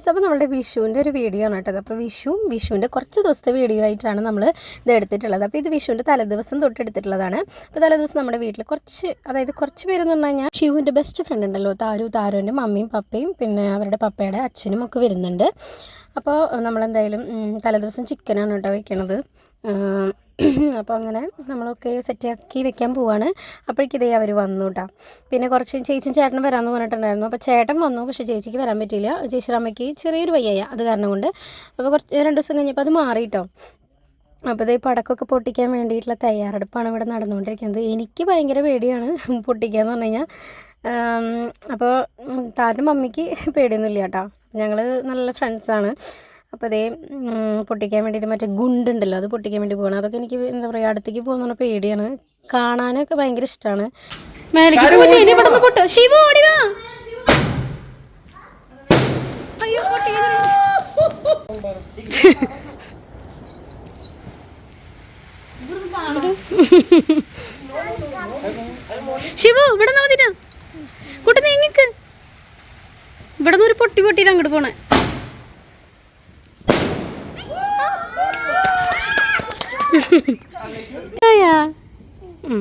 Guys അപ്പോൾ നമ്മുടെ വിഷുവിന്റെ ഒരു വീഡിയോ ആണ് കേട്ടത് അപ്പോൾ വിഷുവും വിഷുവിന്റെ കുറച്ച് ദിവസത്തെ വീഡിയോ ആയിട്ടാണ് നമ്മൾ ഇത് എടുത്തിട്ടുള്ളത്. അപ്പോൾ ഇത് വിഷുവിന്റെ തലേദിവസം തൊട്ട് എടുത്തിട്ടുള്ളതാണ്. അപ്പോൾ തലേദിവസം നമ്മുടെ വീട്ടിൽ കുറച്ച് അതായത് കുറച്ച് പേരെന്ന് പറഞ്ഞു കഴിഞ്ഞാൽ ബെസ്റ്റ് ഫ്രണ്ട് ഉണ്ടല്ലോ താരു താരുവിന്റെ മമ്മിയും പപ്പയും പിന്നെ അവരുടെ പപ്പയുടെ അച്ഛനും ഒക്കെ വരുന്നുണ്ട്. അപ്പോൾ നമ്മളെന്തായാലും തലേദിവസം ചിക്കനാണ് കേട്ടോ വെക്കണത്. അപ്പോൾ അങ്ങനെ നമ്മളൊക്കെ സെറ്റാക്കി വെക്കാൻ പോവാണ്. അപ്പോഴേക്കിതേ അവർ വന്നു കേട്ടോ പിന്നെ കുറച്ച് ചേച്ചിയും ചേട്ടനും വരാമെന്ന് പറഞ്ഞിട്ടുണ്ടായിരുന്നു. അപ്പോൾ ചേട്ടൻ വന്നു പക്ഷേ ചേച്ചിക്ക് വരാൻ പറ്റിയില്ല. ചേച്ചിയുടെ അമ്മയ്ക്ക് ചെറിയൊരു വയ്യായ അത് കാരണം കൊണ്ട്. അപ്പോൾ കുറച്ച് രണ്ട് ദിവസം കഴിഞ്ഞപ്പോൾ അത് മാറി കേട്ടോ അപ്പോൾ ഇത് പടക്കമൊക്കെ പൊട്ടിക്കാൻ വേണ്ടിയിട്ടുള്ള തയ്യാറെടുപ്പാണ് ഇവിടെ നടന്നുകൊണ്ടിരിക്കുന്നത്. എനിക്ക് ഭയങ്കര പേടിയാണ് പൊട്ടിക്കുക എന്ന് പറഞ്ഞു കഴിഞ്ഞാൽ. അപ്പോൾ താരുടെ മമ്മിക്ക് പേടിയൊന്നുമില്ല കേട്ടോ ഞങ്ങൾ നല്ല ഫ്രണ്ട്സാണ് അപ്പോൾ അതേ പൊട്ടിക്കാൻ വേണ്ടിയിട്ട് മറ്റേ ഗുണ്ടുണ്ടല്ലോ അത് പൊട്ടിക്കാൻ വേണ്ടി പോകണം അതൊക്കെ എനിക്ക് എന്താ പറയുക അടുത്തേക്ക് പോകുന്ന പേടിയാണ്. കാണാനൊക്കെ ഭയങ്കര ഇഷ്ടമാണ് ശിവ ഇവിടെ നിന്ന് മതി കുട്ടി നീങ്ങിക്ക് ഇവിടെ നിന്ന് ഒരു പൊട്ടി പൊട്ടിയിട്ട് അങ്ങോട്ട് പോണേ ആയാ? ഉം.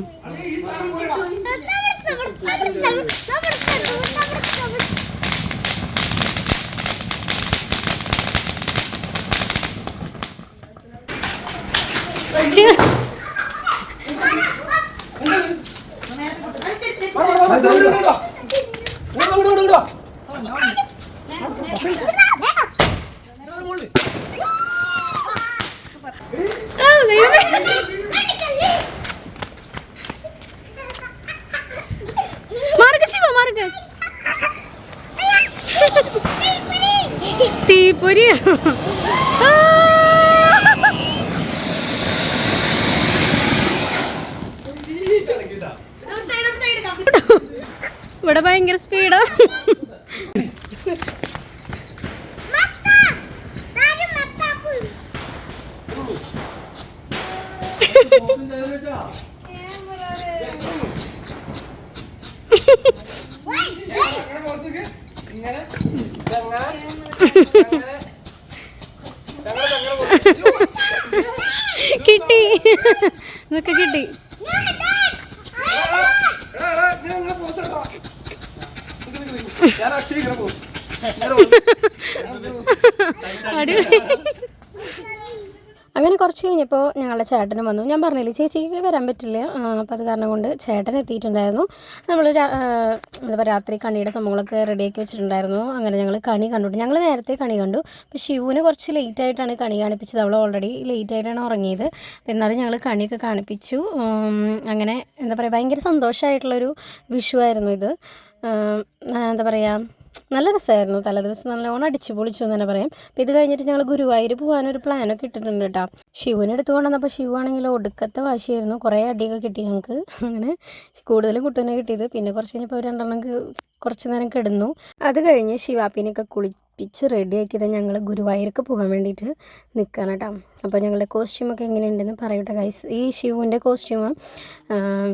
ശിവ ആ, ദൈവമേ. മാർക്ക് ശിവ മാർക്ക് തീപ്പൊരി. ഇവിടെ ഭയങ്കര സ്പീഡോ കിട്ടി. ഇതൊക്കെ കിട്ടി അടിപൊളി അങ്ങനെ കുറച്ച് കഴിഞ്ഞപ്പോൾ ഞങ്ങളുടെ ചേട്ടനും വന്നു. ഞാൻ പറഞ്ഞില്ലേ ചേച്ചിക്ക് വരാൻ പറ്റില്ല. അപ്പോൾ അത് കാരണം കൊണ്ട് ചേട്ടൻ എത്തിയിട്ടുണ്ടായിരുന്നു. നമ്മൾ എന്താ പറയുക രാത്രി കണിയുടെ സംഭവങ്ങളൊക്കെ റെഡിയാക്കി വെച്ചിട്ടുണ്ടായിരുന്നു. അങ്ങനെ ഞങ്ങൾ കണി കണ്ടു. ഞങ്ങൾ നേരത്തെ കണി കണ്ടു. അപ്പോൾ ശിവുവിന് കുറച്ച് ലേറ്റ് ആയിട്ടാണ് കണി കാണിപ്പിച്ചത്. അവൾ ഓൾറെഡി ലേറ്റ് ആയിട്ടാണ് ഉറങ്ങിയത്. എന്നാലും ഞങ്ങൾ കണിയൊക്കെ കാണിപ്പിച്ചു. അങ്ങനെ എന്താ പറയുക ഭയങ്കര സന്തോഷമായിട്ടുള്ളൊരു വിഷുവായിരുന്നു ഇത്. എന്താ പറയുക നല്ല രസമായിരുന്നു. തലേദിവസം നല്ലോണം അടിച്ചു പൊളിച്ചു എന്ന് തന്നെ പറയാം. അപ്പോൾ ഇത് കഴിഞ്ഞിട്ട് ഞങ്ങൾ ഗുരുവായൂർ പോകാനൊരു പ്ലാനൊക്കെ ഇട്ടിട്ടുണ്ട് കേട്ടോ ശിവനെ എടുത്തു കൊണ്ടുവന്നപ്പോൾ ശിവ ആണെങ്കിൽ ഒടുക്കത്തെ വാശിയായിരുന്നു. കുറേ അടിയൊക്കെ കിട്ടി ഞങ്ങൾക്ക് അങ്ങനെ കൂടുതലും കുട്ടീനെ കിട്ടിയത്. പിന്നെ കുറച്ച് കഴിഞ്ഞപ്പോൾ രണ്ടെണ്ണം കുറച്ച് നേരം കിടന്നു. അത് കഴിഞ്ഞ് ശിവാപ്പിനെയൊക്കെ കുളിപ്പിച്ച് റെഡിയാക്കിയത് ഞങ്ങൾ ഗുരുവായൂർക്ക് പോകാൻ വേണ്ടിയിട്ട് നിൽക്കാൻ കേട്ടോ അപ്പോൾ ഞങ്ങളുടെ കോസ്റ്റ്യൂമൊക്കെ എങ്ങനെയുണ്ടെന്ന് പറയട്ടെ ഗൈസ് ഈ ശിവുവിന്റെ കോസ്റ്റ്യൂം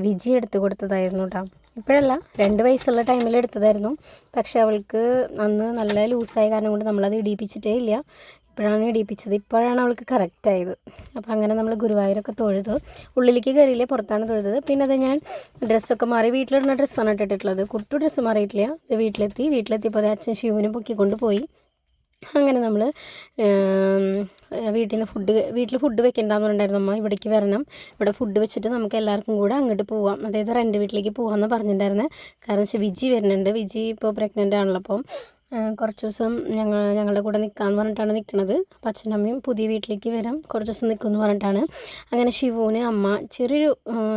വിജി എടുത്തു കൊടുത്തതായിരുന്നു കേട്ടോ ഇപ്പോഴല്ല രണ്ട് വയസ്സുള്ള ടൈമിൽ എടുത്തതായിരുന്നു. പക്ഷെ അവൾക്ക് അന്ന് നല്ല ലൂസായ കാരണം കൊണ്ട് നമ്മളത് ഇടിയിപ്പിച്ചിട്ടേ ഇല്ല. ഇപ്പോഴാണ് ഇടിയിപ്പിച്ചത് ഇപ്പോഴാണ് അവൾക്ക് കറക്റ്റ് ആയത്. അപ്പോൾ അങ്ങനെ നമ്മൾ ഗുരുവായൂരൊക്കെ തൊഴുത്. ഉള്ളിലേക്ക് കയറിയില്ലേ പുറത്താണ് തൊഴുതത്. പിന്നെ അത് ഞാൻ ഡ്രസ്സൊക്കെ മാറി വീട്ടിലിടുന്ന ഡ്രസ്സാണ് ഇട്ടിട്ടുള്ളത്. കുട്ടു ഡ്രസ്സ് മാറിയിട്ടില്ല. ഇത് വീട്ടിലെത്തി. വീട്ടിലെത്തിയപ്പോൾ അത് അച്ഛൻ ശിവനും പൊക്കിക്കൊണ്ട് പോയി. അങ്ങനെ നമ്മൾ വീട്ടിൽ നിന്ന് ഫുഡ് വീട്ടിൽ ഫുഡ് വെക്കണ്ടെന്ന് പറഞ്ഞിട്ടുണ്ടായിരുന്നു അമ്മ. ഇവിടേക്ക് വരണം. ഇവിടെ ഫുഡ് വെച്ചിട്ട് നമുക്ക് എല്ലാവർക്കും കൂടെ അങ്ങോട്ട് പോവാം. അതായത് റെന്റ് വീട്ടിലേക്ക് പോകാമെന്ന് പറഞ്ഞിട്ടുണ്ടായിരുന്നേ. കാരണം വെച്ചാൽ വിജി വരുന്നുണ്ട്. വിജി ഇപ്പോൾ പ്രഗ്നന്റ് ആണല്ലോ. അപ്പം കുറച്ച് ദിവസം ഞങ്ങൾ ഞങ്ങളുടെ കൂടെ നിൽക്കാമെന്ന് പറഞ്ഞിട്ടാണ് നിൽക്കുന്നത് അപ്പം അച്ഛനും അമ്മയും പുതിയ വീട്ടിലേക്ക് വരാം. കുറച്ച് ദിവസം നിൽക്കുമെന്ന് പറഞ്ഞിട്ടാണ്. അങ്ങനെ ശിവുവിന് അമ്മ ചെറിയൊരു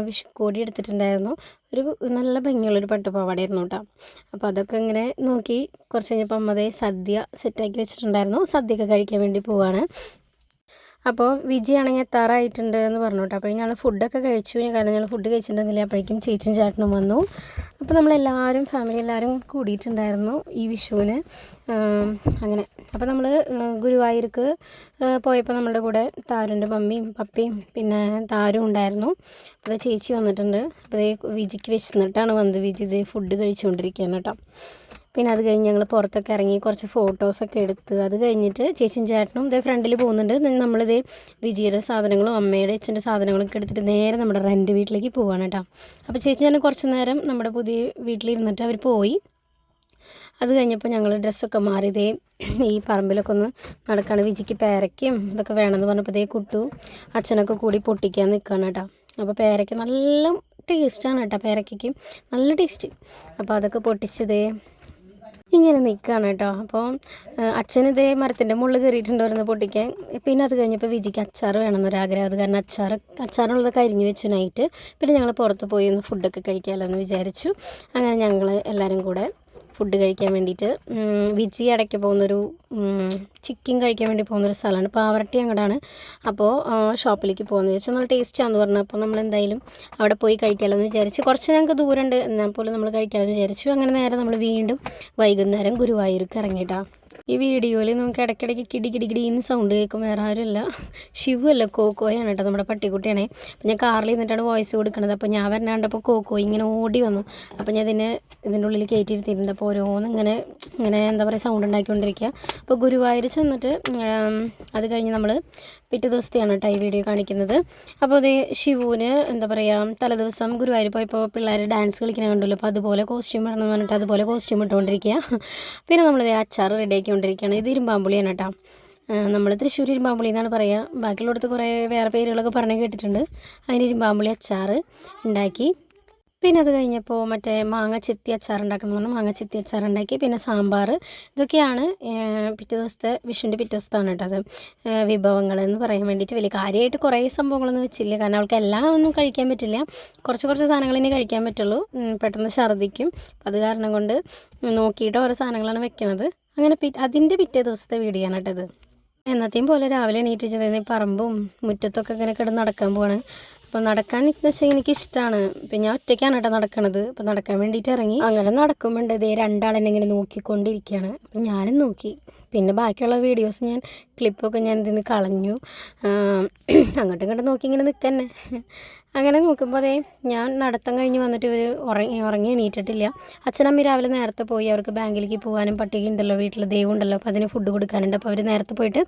വിഷുക്കോടി എടുത്തിട്ടുണ്ടായിരുന്നു. ഒരു നല്ല ഭംഗിയുള്ളൊരു പട്ടുപാവാടയായിരുന്നു കേട്ടോ അപ്പോൾ അതൊക്കെ ഇങ്ങനെ നോക്കി കുറച്ച് കഴിഞ്ഞപ്പോൾ അമ്മ ദേ സദ്യ സെറ്റാക്കി വെച്ചിട്ടുണ്ടായിരുന്നു. സദ്യയൊക്കെ കഴിക്കാൻ വേണ്ടി പോവാണ്. അപ്പോൾ വിജയാണെങ്കിൽ തറായിട്ടുണ്ട് എന്ന് പറഞ്ഞു കേട്ടോ അപ്പോൾ ഞങ്ങൾ ഫുഡൊക്കെ കഴിച്ചു. കാരണം ഞങ്ങൾ ഫുഡ് കഴിച്ചിട്ടുണ്ടെന്നില്ല. അപ്പോഴേക്കും ചേച്ചിയും ചേട്ടനും വന്നു. അപ്പോൾ നമ്മളെല്ലാവരും ഫാമിലി എല്ലാവരും കൂടിയിട്ടുണ്ടായിരുന്നു ഈ വിഷുവിന്. അങ്ങനെ. അപ്പോൾ നമ്മൾ ഗുരുവായൂർക്ക് പോയപ്പോൾ നമ്മുടെ കൂടെ താരുന്റെ മമ്മിയും പപ്പയും പിന്നെ താരും ഉണ്ടായിരുന്നു. അപ്പോൾ ചേച്ചി വന്നിട്ടുണ്ട്. അപ്പോൾ വിജിക്ക് വിശന്നിട്ടാണ് വന്നത്. വിജി ഇത് ഫുഡ് കഴിച്ചുകൊണ്ടിരിക്കുകയാണ് കേട്ടോ. പിന്നെ അത് കഴിഞ്ഞ് ഞങ്ങൾ പുറത്തൊക്കെ ഇറങ്ങി കുറച്ച് ഫോട്ടോസൊക്കെ എടുത്ത് അത് കഴിഞ്ഞിട്ട് ചേച്ചിയും ചേട്ടനും ഇതേ ഫ്രണ്ടിൽ പോകുന്നുണ്ട്. നമ്മളിതേ വിജയുടെ സാധനങ്ങളും അമ്മയുടെ അച്ഛന്റെ സാധനങ്ങളൊക്കെ എടുത്തിട്ട് നേരെ നമ്മുടെ റെന്റ് വീട്ടിലേക്ക് പോവാണ് കേട്ടോ. അപ്പോൾ ചേച്ചി ഞാൻ കുറച്ച് നേരം നമ്മുടെ പുതിയ വീട്ടിലിരുന്നിട്ട് അവർ പോയി. അത് കഴിഞ്ഞപ്പോൾ ഞങ്ങൾ ഡ്രസ്സൊക്കെ മാറി ഇതേ ഈ പറമ്പിലൊക്കെ ഒന്ന് നടക്കുകയാണ് വിജിക്ക് പേരയ്ക്കും ഇതൊക്കെ വേണമെന്ന് പറഞ്ഞപ്പോൾ ഇതേ കുട്ടു അച്ഛനൊക്കെ കൂടി പൊട്ടിക്കാൻ നിൽക്കുകയാണ് കേട്ടോ. അപ്പോൾ പേരയ്ക്ക് നല്ല ടേസ്റ്റാണ് കേട്ടോ. പേരയ്ക്കും നല്ല ടേസ്റ്റ് അപ്പോൾ അതൊക്കെ പൊട്ടിച്ചതേ ഇങ്ങനെ നിൽക്കുകയാണ് കേട്ടോ. അപ്പോൾ അച്ഛൻ ഇതേ മരത്തിന്റെ മുകളിൽ കയറിയിട്ടുണ്ടായിരുന്നു പൊട്ടിക്കാൻ. പിന്നെ അത് കഴിഞ്ഞപ്പോൾ വിജിക്ക് അച്ചാർ വേണമെന്നൊരാഗ്രഹം അത് കാരണം അച്ചാർ അച്ചാറുള്ളതൊക്കെ അരിഞ്ഞു വെച്ചു നൈറ്റ്. പിന്നെ ഞങ്ങൾ പുറത്ത് പോയി ഒന്ന് ഫുഡൊക്കെ കഴിക്കാമല്ലോ എന്ന് വിചാരിച്ചു. അങ്ങനെ ഞങ്ങൾ എല്ലാവരും കൂടെ ഫുഡ് കഴിക്കാൻ വേണ്ടിയിട്ട് വിജി ഇടയ്ക്ക് പോകുന്നൊരു ചിക്കൻ കഴിക്കാൻ വേണ്ടി പോകുന്നൊരു സ്ഥലമാണ്. പാവറട്ടി അങ്ങോട്ടാണ്. അപ്പോൾ ഷോപ്പിലേക്ക് പോകുന്നത്. വെച്ചാൽ നല്ല ടേസ്റ്റാന്ന് പറഞ്ഞു അപ്പോൾ നമ്മൾ എന്തായാലും അവിടെ പോയി കഴിക്കാമല്ലോ എന്ന് വിചാരിച്ച് കുറച്ച് ഞങ്ങൾക്ക് ദൂരമുണ്ട് എന്നാൽ പോലും നമ്മൾ കഴിക്കാമെന്ന് വിചാരിച്ചു. അങ്ങനെ നേരെ നമ്മൾ വീണ്ടും വൈകുന്നേരം ഗുരുവായൂർക്ക് ഇറങ്ങിയിട്ടാണ് ഈ വീഡിയോയിൽ നമുക്ക് ഇടയ്ക്കിടയ്ക്ക് കിടി കിടി കിടിന്ന് സൗണ്ട് കേൾക്കും. വേറെ ആരുമല്ല. ഷിവു അല്ല കോക്കോയാണ് കേട്ടോ നമ്മുടെ പട്ടിക്കുട്ടിയാണേ. അപ്പോൾ ഞാൻ കാറിൽ നിന്നിട്ടാണ് വോയിസ് കൊടുക്കുന്നത് അപ്പോൾ ഞാൻ വരണാണ്ടപ്പോൾ കോക്കോ ഇങ്ങനെ ഓടി വന്നു. അപ്പോൾ ഞാൻ ഇതിനെ ഇതിന്റെ ഉള്ളിൽ കയറ്റിയിരുത്തിയിട്ടുണ്ട് അപ്പോൾ ഓരോന്ന് ഇങ്ങനെ ഇങ്ങനെ എന്താ പറയുക സൗണ്ട് ഉണ്ടാക്കിക്കൊണ്ടിരിക്കുക. അപ്പോൾ ഗുരുവായൂർ ചെന്നിട്ട് അത് കഴിഞ്ഞ് നമ്മൾ പിറ്റേ ദിവസത്തെയാണ് കേട്ടോ ഈ വീഡിയോ കാണിക്കുന്നത്. അപ്പോൾ അത് ഷിവുവിന് എന്താ പറയുക തലേദിവസം ഗുരുവായൂർ പോയപ്പോൾ പിള്ളേർ ഡാൻസ് കളിക്കുന്ന കണ്ടല്ലോ. അപ്പോൾ അതുപോലെ കോസ്റ്റ്യൂം ഇടണമെന്ന് പറഞ്ഞിട്ട് അതുപോലെ കോസ്റ്റ്യൂം ഇട്ടുകൊണ്ടിരിക്കുക. പിന്നെ നമ്മളിത് അച്ചാർ റെഡിയാക്കിക്കൊണ്ടിരിക്കുകയാണ് ഇത് ഇരുമ്പാമ്പുളിയാണ് കേട്ടോ. നമ്മൾ തൃശ്ശൂർ ഇരുമ്പാമ്പുളി എന്നാണ് പറയുക ബാക്കിയുള്ളിടത്ത് കുറേ വേറെ പേരുകളൊക്കെ പറഞ്ഞ് കേട്ടിട്ടുണ്ട്. അതിന് ഇരുമ്പാമ്പുളി അച്ചാർ ഉണ്ടാക്കി. പിന്നെ അത് കഴിഞ്ഞപ്പോൾ മറ്റേ മാങ്ങ ചെത്തി അച്ചാർ ഉണ്ടാക്കണം എന്ന് പറഞ്ഞു. മാങ്ങ ചെത്തി അച്ചാർ ഉണ്ടാക്കി. പിന്നെ സാമ്പാർ ഇതൊക്കെയാണ് പിറ്റേ ദിവസത്തെ വിഷുവിന്റെ പിറ്റേ ദിവസത്താണ് കേട്ടോ അത്. വിഭവങ്ങൾ എന്ന് പറയാൻ വേണ്ടിയിട്ട് വലിയ കാര്യമായിട്ട് കുറേ സംഭവങ്ങളൊന്നും വെച്ചില്ല. കാരണം അവൾക്ക് എല്ലാം ഒന്നും കഴിക്കാൻ പറ്റില്ല. കുറച്ച് കുറച്ച് സാധനങ്ങൾ ഇനി കഴിക്കാൻ പറ്റുള്ളൂ. പെട്ടെന്ന് ഛർദ്ദിക്കും. അത് കാരണം കൊണ്ട് നോക്കിയിട്ട് ഓരോ സാധനങ്ങളാണ് വെക്കണത്. അങ്ങനെ പി അതിന്റെ പിറ്റേ ദിവസത്തെ വീഡിയോ ആണ് കേട്ടത് എന്നത്തെയും പോലെ രാവിലെ എണീറ്റ് ചെന്ന് പറമ്പും മുറ്റത്തൊക്കെ ഇങ്ങനെ കിടന്ന് നടക്കാൻ പോവാണ്. അപ്പോൾ നടക്കാൻ വെച്ചാൽ എനിക്ക് ഇഷ്ടമാണ് ഇപ്പം ഞാൻ ഒറ്റയ്ക്കാണ് കേട്ടോ നടക്കണത്. അപ്പോൾ നടക്കാൻ വേണ്ടിയിട്ട് ഇറങ്ങി. അങ്ങനെ നടക്കുമ്പോണ്ട് ഇതേ രണ്ടാളെന്നെ ഇങ്ങനെ നോക്കിക്കൊണ്ടിരിക്കുകയാണ് അപ്പം ഞാനും നോക്കി. പിന്നെ ബാക്കിയുള്ള വീഡിയോസ് ഞാൻ ക്ലിപ്പൊക്കെ ഞാൻ ഇതിൽ നിന്ന് കളഞ്ഞു അങ്ങോട്ടും ഇങ്ങോട്ടും നോക്കി ഇങ്ങനെ നിൽക്കന്നെ അങ്ങനെ നോക്കുമ്പോൾ അതേ ഞാൻ നടത്തം കഴിഞ്ഞ് വന്നിട്ട് ഇവർ ഉറങ്ങി ഉറങ്ങി എണീറ്റിട്ടില്ല. അച്ഛനമ്മ രാവിലെ നേരത്തെ പോയി അവർക്ക് ബാങ്കിലേക്ക് പോകാനും പട്ടിക ഉണ്ടല്ലോ വീട്ടിൽ ദൈവം ഉണ്ടല്ലോ അപ്പോൾ അതിന് ഫുഡ് കൊടുക്കാനുണ്ട്. അപ്പോൾ അവർ നേരത്തെ പോയിട്ട്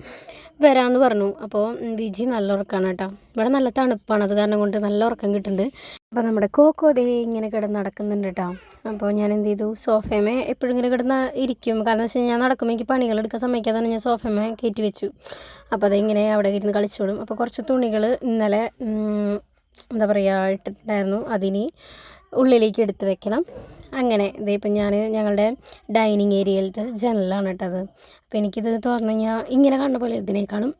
വരാമെന്ന് പറഞ്ഞു. അപ്പോൾ വിജി നല്ല ഉറക്കമാണ് കേട്ടോ. ഇവിടെ നല്ല തണുപ്പാണ് അത് കാരണം കൊണ്ട് നല്ല ഉറക്കം കിട്ടുന്നുണ്ട്. അപ്പോൾ നമ്മുടെ കോക്കോ ദേ ഇങ്ങനെ കിടന്ന് നടക്കുന്നുണ്ട് കേട്ടോ. അപ്പോൾ ഞാൻ എന്ത് ചെയ്തു? സോഫയമേ ഇങ്ങനെ കിടന്ന് ഇരിക്കും. കാരണം വെച്ച് കഴിഞ്ഞാൽ നടക്കുമ്പോൾ എനിക്ക് പണികൾ എടുക്കാൻ തന്നെ ഞാൻ സോഫയമേ കയറ്റി വെച്ചു. അപ്പോൾ അതിങ്ങനെ അവിടെ ഇരുന്ന് കളിച്ചോളും. അപ്പോൾ കുറച്ച് തുണികൾ ഇന്നലെ എന്താ പറയുക ഇട്ടിട്ടുണ്ടായിരുന്നു. അതിന് ഉള്ളിലേക്ക് എടുത്ത് വെക്കണം. അങ്ങനെ ഇതിപ്പോൾ ഞാൻ ഞങ്ങളുടെ ഡൈനിങ് ഏരിയയിലത്തെ ജനലാണ് കേട്ടത് അപ്പോൾ എനിക്കിത് തുറന്നു കഴിഞ്ഞാൽ ഇങ്ങനെ കണ്ട പോലെ ഇതിനേക്കാളും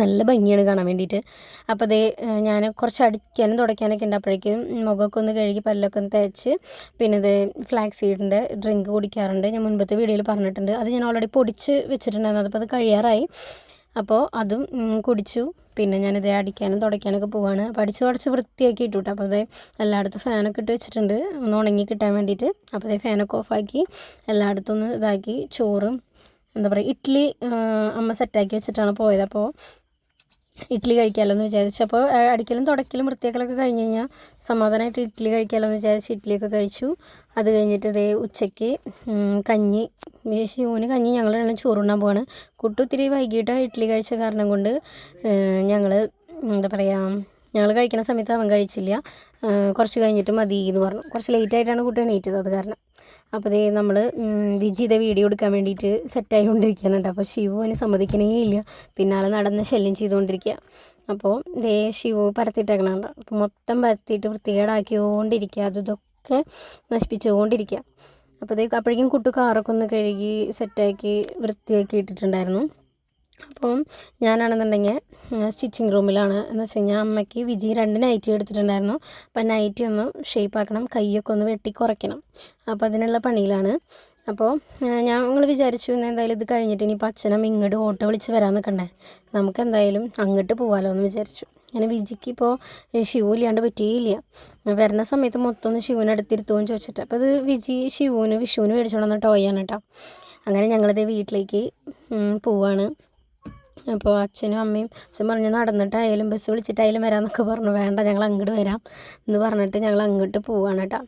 നല്ല ഭംഗിയാണ് കാണാൻ വേണ്ടിയിട്ട്. അപ്പോൾ അതേ ഞാൻ കുറച്ച് അടിക്കാനും തുടയ്ക്കാനൊക്കെ ഉണ്ട്. അപ്പോഴേക്കും മുഖമൊക്കെ ഒന്ന് കഴുകി പല്ലൊക്കെ ഒന്ന് തേച്ച് പിന്നെ ഇത് ഫ്ലാക്സ് സീഡിന്റെ ഡ്രിങ്ക് കുടിക്കാറുണ്ട്. ഞാൻ മുൻപത്തെ വീഡിയോയിൽ പറഞ്ഞിട്ടുണ്ട്. അത് ഞാൻ ഓൾറെഡി പൊടിച്ച് വെച്ചിട്ടുണ്ടായിരുന്നു. അതിപ്പോൾ അത് കഴിയാറായി. അപ്പോൾ അതും കുടിച്ചു. പിന്നെ ഞാനിത് അടിക്കാനും തുടയ്ക്കാനൊക്കെ പോവാണ്. അപ്പോൾ അടിച്ച് തുടച്ച് വൃത്തിയാക്കി ഇട്ടു കേട്ടോ അപ്പോൾ അതേ എല്ലായിടത്തും ഫാനൊക്കെ ഇട്ട് വെച്ചിട്ടുണ്ട്. ഒന്ന് ഉണങ്ങി കിട്ടാൻ വേണ്ടിയിട്ട്. അപ്പോൾ അതേ ഫാനൊക്കെ ഓഫാക്കി എല്ലായിടത്തും ഒന്ന് ഇതാക്കി ചോറും എന്താ പറയുക ഇഡ്ഡലി അമ്മ സെറ്റാക്കി വെച്ചിട്ടാണ് പോയത്. അപ്പോൾ ഇഡ്ഡലി കഴിക്കാമല്ലോ എന്ന് വിചാരിച്ചു അപ്പോൾ അടിക്കലും തുടക്കലും വൃത്തിയാക്കലൊക്കെ കഴിഞ്ഞ് കഴിഞ്ഞാൽ സമാധാനമായിട്ട് ഇഡ്ഡലി കഴിക്കാമല്ലോ എന്ന് വിചാരിച്ച് ഇഡ്ഡലിയൊക്കെ കഴിച്ചു. അത് കഴിഞ്ഞിട്ട് ഇതേ ഉച്ചയ്ക്ക് കഞ്ഞി ശിവന് കഞ്ഞി ഞങ്ങൾ രണ്ടും ചോറുണ്ണാൻ പോവാണ്. കുട്ടി ഒത്തിരി വൈകിട്ട് ഇഡ്ഡലി കഴിച്ച കാരണം കൊണ്ട് ഞങ്ങൾ എന്താ പറയുക ഞങ്ങൾ കഴിക്കുന്ന സമയത്ത് അവൻ കഴിച്ചില്ല. കുറച്ച് കഴിഞ്ഞിട്ട് മതി എന്ന് പറഞ്ഞു. കുറച്ച് ലേറ്റായിട്ടാണ് കുട്ടി എണീറ്റത് അത് കാരണം. അപ്പോൾ ദേ നമ്മൾ വിജിത വീഡിയോ എടുക്കാൻ വേണ്ടിയിട്ട് സെറ്റായി കൊണ്ടിരിക്കുന്നുണ്ട് അപ്പോൾ ശിവു അതിന് സമ്മതിക്കണേ ഇല്ല. പിന്നാലെ നടന്ന് ശല്യം ചെയ്തുകൊണ്ടിരിക്കുക. അപ്പോൾ ദേ ശിവു പരത്തിയിട്ടേക്കണുണ്ട്. അപ്പോൾ മൊത്തം പരത്തിയിട്ട് വൃത്തികേടാക്കിക്കൊണ്ടിരിക്കുക. ഇതൊക്കെ നശിപ്പിച്ചുകൊണ്ടിരിക്കുക. അപ്പോൾ അപ്പോഴേക്കും കുട്ടു കാറൊക്കെ ഒന്ന് കഴുകി സെറ്റാക്കി വൃത്തിയാക്കി ഇട്ടിട്ടുണ്ടായിരുന്നു. അപ്പം ഞാനാണെന്നുണ്ടെങ്കിൽ സ്റ്റിച്ചിങ് റൂമിലാണ് എന്ന് വെച്ച് കഴിഞ്ഞാൽ അമ്മയ്ക്ക് വിജി രണ്ട് നൈറ്റി എടുത്തിട്ടുണ്ടായിരുന്നു. അപ്പം നൈറ്റി ഒന്ന് ഷേപ്പ് ആക്കണം കൈയൊക്കെ ഒന്ന് വെട്ടി കുറയ്ക്കണം. അപ്പോൾ അതിനുള്ള പണിയിലാണ്. അപ്പോൾ ഞാൻ നിങ്ങൾ വിചാരിച്ചു ഇന്ന് എന്തായാലും ഇത് കഴിഞ്ഞിട്ട് ഇനിയിപ്പോൾ അച്ഛനും ഇങ്ങോട്ട് ഓട്ടോ വിളിച്ച് വരാൻ നിൽക്കണ്ടേ നമുക്ക് എന്തായാലും അങ്ങോട്ട് പോകാമല്ലോ എന്ന് വിചാരിച്ചു. ഞാൻ വിജിക്ക് ഇപ്പോൾ ഷിവു ഇല്ലാണ്ട് പറ്റിയില്ല. വരുന്ന സമയത്ത് മൊത്തം ഒന്ന് ഷിവുവിനെ അടുത്തിരുത്തുമെന്ന് ചോദിച്ചിട്ട്. അപ്പോൾ അത് വിജി ഷിവുവിന് വിഷുവിന് മേടിച്ചോണ്ടെന്ന ടോയാണ് കേട്ടോ അങ്ങനെ ഞങ്ങളിത് വീട്ടിലേക്ക് പോവാണ്. അപ്പോൾ അച്ഛനും അമ്മയും അച്ഛൻ പറഞ്ഞു നടന്നിട്ടായാലും ബസ് വിളിച്ചിട്ടായാലും വരാമെന്നൊക്കെ പറഞ്ഞു. വേണ്ട ഞങ്ങൾ അങ്ങോട്ട് വരാം. എന്ന് പറഞ്ഞിട്ട് ഞങ്ങൾ അങ്ങോട്ട് പോവാണ് കേട്ടോ.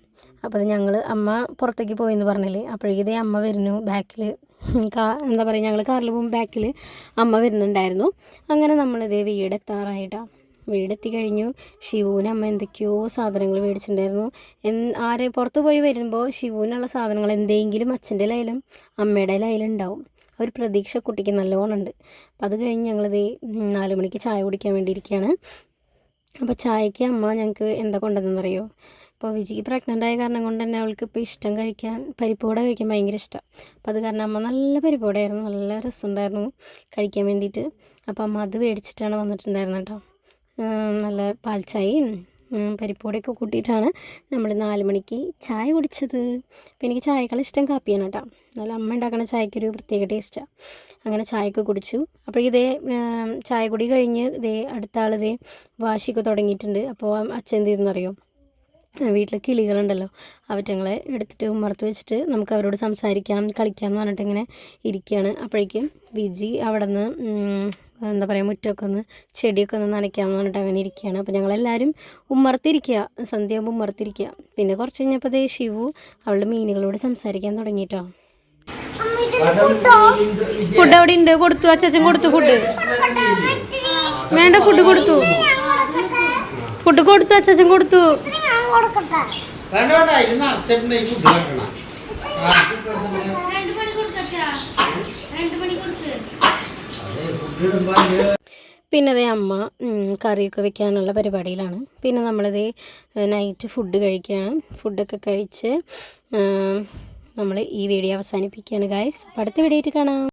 അപ്പോൾ ഞങ്ങൾ അമ്മ പുറത്തേക്ക് പോയി എന്ന് പറഞ്ഞില്ലേ? അപ്പോഴേക്കും അമ്മ വരുന്നു ബാക്കിൽ കാ എന്താ പറയുക ഞങ്ങൾ കാറിൽ പോകുമ്പോൾ ബാക്കിൽ അമ്മ വരുന്നുണ്ടായിരുന്നു. അങ്ങനെ നമ്മളിതേ വീടെത്താറായിട്ടാ. വീടെത്തി കഴിഞ്ഞു. ഷിവുവിന് അമ്മ എന്തൊക്കെയോ സാധനങ്ങൾ മേടിച്ചിട്ടുണ്ടായിരുന്നു. എൻ ആരെ പുറത്ത് പോയി വരുമ്പോൾ ഷിവുവിനുള്ള സാധനങ്ങൾ എന്തെങ്കിലും അച്ഛന്റെ ലൈലും അമ്മയുടെ ലൈലും ഉണ്ടാവും. ഒരു പ്രതീക്ഷ കുട്ടിക്ക് നല്ലോണം ഉണ്ട്. അപ്പം അത് കഴിഞ്ഞ് ഞങ്ങളിത് നാല് മണിക്ക് ചായ കുടിക്കാൻ വേണ്ടി ഇരിക്കുകയാണ് അപ്പോൾ ചായയ്ക്ക് അമ്മ ഞങ്ങൾക്ക് എന്താ കൊണ്ടുവന്നറിയോ അപ്പോൾ വിജിക്ക് പ്രഗ്നന്റ് ആയ കാരണം കൊണ്ട് തന്നെ അവൾക്ക് ഇപ്പോൾ ഇഷ്ടം കഴിക്കാൻ പരിപ്പുവട കഴിക്കാൻ ഭയങ്കര ഇഷ്ടമാണ് അപ്പോൾ അത് കാരണം അമ്മ നല്ല പരിപ്പുവടയായിരുന്നു നല്ല രസമുണ്ടായിരുന്നു കഴിക്കാൻ വേണ്ടിയിട്ട്. അപ്പോൾ അമ്മ അത് മേടിച്ചിട്ടാണ് വന്നിട്ടുണ്ടായിരുന്നത് കേട്ടോ. നല്ല പാൽച്ചായയും ഉം, പരിപ്പുവടയൊക്കെ കൂട്ടിയിട്ടാണ് നമ്മൾ നാല് മണിക്ക് ചായ കുടിച്ചത്. അപ്പോൾ എനിക്ക് ചായക്കാൾ ഇഷ്ടം കാപ്പിയാണ് കേട്ടോ. എന്നാലും അമ്മ ഉണ്ടാക്കുന്ന ചായക്കൊരു പ്രത്യേക ടേസ്റ്റാണ് അങ്ങനെ ചായയൊക്കെ കുടിച്ചു. അപ്പോൾ ഇതേ ചായ കുടി കഴിഞ്ഞ് ഇതേ അടുത്ത ഇതേ വാശിയൊക്കെ തുടങ്ങിയിട്ടുണ്ട്. അപ്പോൾ അച്ഛൻ എന്ത് ചെയ്തെന്നറിയോ വീട്ടിൽ കിളികളുണ്ടല്ലോ. അവറ്റങ്ങളെ എടുത്തിട്ട് ഉമ്മർത്ത് വെച്ചിട്ട് നമുക്ക് അവരോട് സംസാരിക്കാം കളിക്കാം എന്ന് പറഞ്ഞിട്ട് ഇങ്ങനെ ഇരിക്കുകയാണ് അപ്പോഴേക്കും വിജി അവിടെ നിന്ന് എന്താ പറയുക മുറ്റമൊക്കെ ഒന്ന് ചെടിയൊക്കെ ഒന്ന് നനയ്ക്കാമെന്ന് പറഞ്ഞിട്ട് അങ്ങനെ ഇരിക്കുകയാണ്. അപ്പോൾ ഞങ്ങളെല്ലാവരും ഉമ്മർത്തിരിക്കുക. സന്ധ്യയാകുമ്പോൾ ഉമ്മർത്തിരിക്കുക. പിന്നെ കുറച്ച് കഴിഞ്ഞപ്പോൾ ദേ ശിവു അവളുടെ മീനുകളോട് സംസാരിക്കാൻ തുടങ്ങിയിട്ടോ. ഫുഡ് അവിടെ ഉണ്ട് കൊടുത്തു. അച്ഛൻ കൊടുത്തു ഫുഡ്. വേണ്ട ഫുഡ് കൊടുത്തു. ഫുഡ് കൊടുത്തു അച്ഛൻ കൊടുത്തു. വേണ്ട വേണ്ട. ഇരുന്ന് ഫുഡ് വെക്കണം അതെ രണ്ട് ഇടുമ്പോൾ അതിൽ പിന്നെ അതേ അമ്മ കറിയൊക്കെ വെക്കാനുള്ള പരിപാടിയിലാണ്. പിന്നെ നമ്മളിതേ നൈറ്റ് ഫുഡ് കഴിക്കുകയാണ്. ഫുഡൊക്കെ കഴിച്ച് നമ്മൾ ഈ വീഡിയോ അവസാനിപ്പിക്കുകയാണ് ഗായ്സ് അടുത്ത വീഡിയോ ആയിട്ട് കാണാം.